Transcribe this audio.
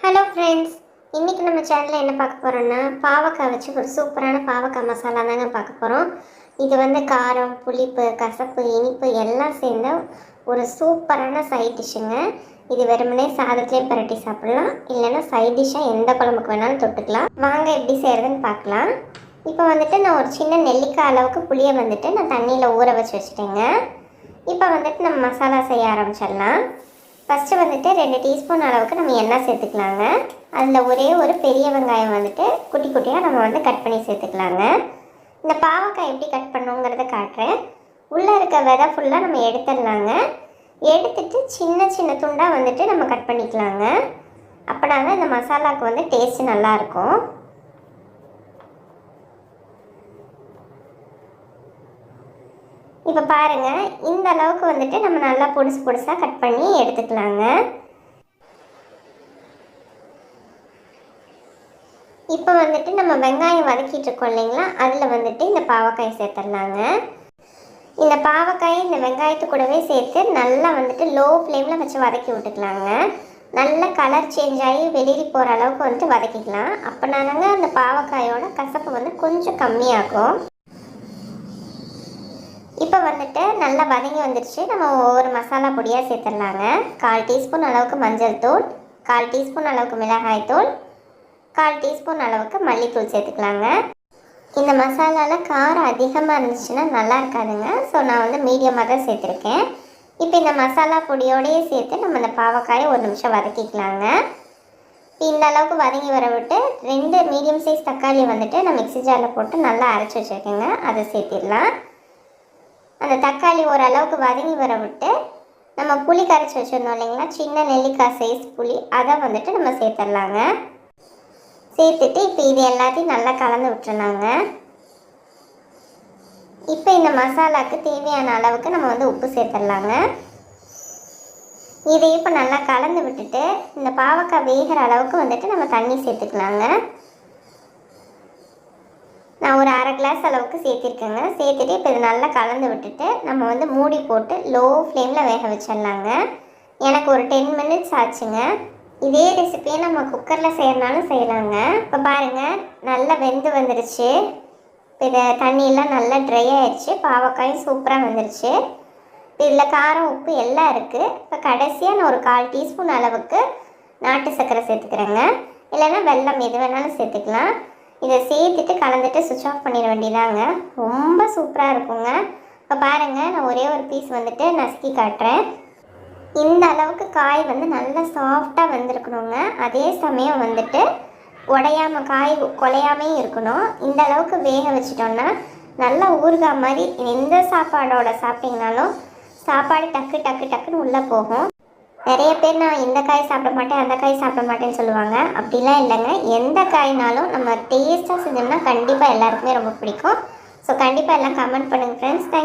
Hello friends இன்றைக்கி நம்ம சேனலில் என்ன பார்க்க போகிறோன்னா பாவக்காய் வச்சு ஒரு சூப்பரான பாவக்காய் மசாலா தாங்க பார்க்க போகிறோம் இது வந்து காரம் புளிப்பு கசப்பு இனிப்பு எல்லாம் சேர்ந்த ஒரு சூப்பரான சைட் டிஷ்ஷுங்க இது வெறுமனே சாதத்திலே பரட்டி சாப்பிடலாம். இல்லைன்னா சைட் டிஷ்ஷாக எந்த குழம்புக்கு வேணாலும் தொட்டுக்கலாம். வாங்க எப்படி செய்கிறதுன்னு பார்க்கலாம். இப்போ வந்துட்டு நான் ஒரு சின்ன நெல்லிக்காய் அளவுக்கு புளியை வந்துட்டு நான் தண்ணியில் ஊற வச்சு வச்சுட்டேங்க. இப்போ வந்துட்டு நம்ம மசாலா செய்ய ஆரம்பிச்சிடலாம். ஃபஸ்ட்டு வந்துட்டு ரெண்டு டீஸ்பூன் அளவுக்கு நம்ம எண்ணெய் சேர்த்துக்கலாங்க. அதில் ஒரே ஒரு பெரிய வெங்காயம் வந்துட்டு குட்டி குட்டியாக நம்ம வந்து கட் பண்ணி சேர்த்துக்கலாங்க. இந்த பாவக்காய் எப்படி கட் பண்ணுங்கிறத காட்டுறேன். உள்ளே இருக்க விதை ஃபுல்லாக நம்ம எடுத்துடலாங்க. எடுத்துட்டு சின்ன சின்ன துண்டாக வந்துட்டு நம்ம கட் பண்ணிக்கலாங்க. அப்படின்னா தான் இந்த மசாலாவுக்கு வந்து டேஸ்ட்டு நல்லாயிருக்கும் இப்போ பாருங்க இந்த அளவுக்கு வந்துட்டு நம்ம நல்லா பொடிசு பொடிசாக கட் பண்ணி எடுத்துக்கலாங்க. இப்போ வந்துட்டு நம்ம வெங்காயம் வதக்கிட்டு இருக்கோம் இல்லைங்களா? அதில் வந்துட்டு இந்த பாவக்காய் சேர்த்துடலாங்க. இந்த பாவக்காய் இந்த வெங்காயத்து கூடவே சேர்த்து நல்லா வந்துட்டு லோ ஃப்ளேமில் வச்சு வதக்கி விட்டுக்கலாங்க. நல்ல கலர் சேஞ்ச் ஆகி வெளியே போகிற அளவுக்கு வந்துட்டு வதக்கிக்கலாம். அப்போனாலங்க அந்த பாவக்காயோட கசப்பு வந்து கொஞ்சம் கம்மியாகும். இப்போ வந்துட்டு நல்லா வதங்கி வந்துடுச்சு நம்ம ஒவ்வொரு மசாலா பொடியாக சேர்த்துடலாங்க. கால் டீஸ்பூன் அளவுக்கு மஞ்சள் தூள் கால் டீஸ்பூன் அளவுக்கு மிளகாய் தூள் கால் டீஸ்பூன் அளவுக்கு மல்லித்தூள் சேர்த்துக்கலாங்க. இந்த மசாலாவில் காரம் அதிகமாக இருந்துச்சுன்னா நல்லா இருக்காதுங்க. ஸோ நான் வந்து மீடியமாக தான் சேர்த்துருக்கேன். இப்போ இந்த மசாலா பொடியோடையே சேர்த்து நம்ம இந்த பாவக்காயை ஒரு நிமிஷம் வதக்கிக்கலாங்க. இந்த அளவுக்கு வதங்கி வர விட்டு ரெண்டு மீடியம் சைஸ் தக்காளி வந்துட்டு நான் மிக்ஸி ஜாரில் போட்டு நல்லா அரைச்சி வச்சுருக்கேங்க. அதை சேர்த்திடலாம். அந்த தக்காளி ஓரளவுக்கு வதங்கி வர விட்டு நம்ம புளி கரைச்சி வச்சுருந்தோம் இல்லைங்களா? சின்ன நெல்லிக்காய் சைஸ் புளி. அதை வந்துட்டு நம்ம சேர்த்துடலாங்க. சேர்த்துட்டு இப்போ இது எல்லாத்தையும் நல்லா கலந்து விட்டுறலாங்க. இப்போ இந்த மசாலாவுக்கு தேவையான அளவுக்கு நம்ம வந்து உப்பு சேர்த்துடலாங்க. இதை இப்போ நல்லா கலந்து விட்டுட்டு இந்த பாவக்காய் வேகிற அளவுக்கு வந்துட்டு நம்ம தண்ணி சேர்த்துக்கலாங்க. நான் ஒரு அரை கிளாஸ் அளவுக்கு சேர்த்திருக்கேங்க. சேர்த்துட்டு இப்போ இது நல்லா கலந்து விட்டுட்டு நம்ம வந்து மூடி போட்டு லோ ஃப்ளேமில் வேக வச்சிடலாங்க. எனக்கு ஒரு டென் மினிட்ஸ் ஆச்சுங்க. இதே ரெசிபியை நம்ம குக்கரில் செய்யறனாலும் செய்யலாங்க. இப்போ பாருங்கள் நல்லா வெந்து வந்துருச்சு. இப்போ இதை தண்ணியெல்லாம் நல்லா ட்ரை ஆயிடுச்சு. பாவக்காயும் சூப்பராக வந்துருச்சு. இதில் காரம் உப்பு எல்லாம் இருக்குது இப்போ கடைசியாக நான் ஒரு கால் டீஸ்பூன் அளவுக்கு நாட்டு சர்க்கரை சேர்த்துக்கிறேங்க. இல்லைன்னா வெல்லம் எது வேணாலும் சேர்த்துக்கலாம். இதை சேர்த்துட்டு கலந்துட்டு சுவிட்ச் ஆஃப் பண்ணிட வேண்டியதாங்க. ரொம்ப சூப்பராக இருக்குங்க. இப்போ பாருங்கள் நான் ஒரே ஒரு பீஸ் வந்துட்டு நசுக்கி காட்டுறேன். இந்த அளவுக்கு காய் வந்து நல்லா சாஃப்டாக வந்திருக்கணுங்க. அதே சமயம் வந்துட்டு உடையாம காய் குலையாமையும் இருக்கணும். இந்த அளவுக்கு வேக வச்சிட்டோன்னா நல்லா ஊறுகாய் மாதிரி எந்த சாப்பாடோட சாப்பிட்டிங்கனாலும் சாப்பாடு டக்கு டக்கு டக்குன்னு உள்ளே போகும். நிறைய பேர் நான் இந்த காய் சாப்பிட மாட்டேன் அந்த காய் சாப்பிட மாட்டேன்னு சொல்லுவாங்க. அப்படிலாம் இல்லைங்க. எந்த காய்னாலும் நம்ம டேஸ்ட்டாக செஞ்சோம்னா கண்டிப்பாக எல்லாருக்குமே ரொம்ப பிடிக்கும். ஸோ கண்டிப்பாக எல்லாம் கமெண்ட் பண்ணுங்கள் ஃப்ரெண்ட்ஸ் தேங்க்யூ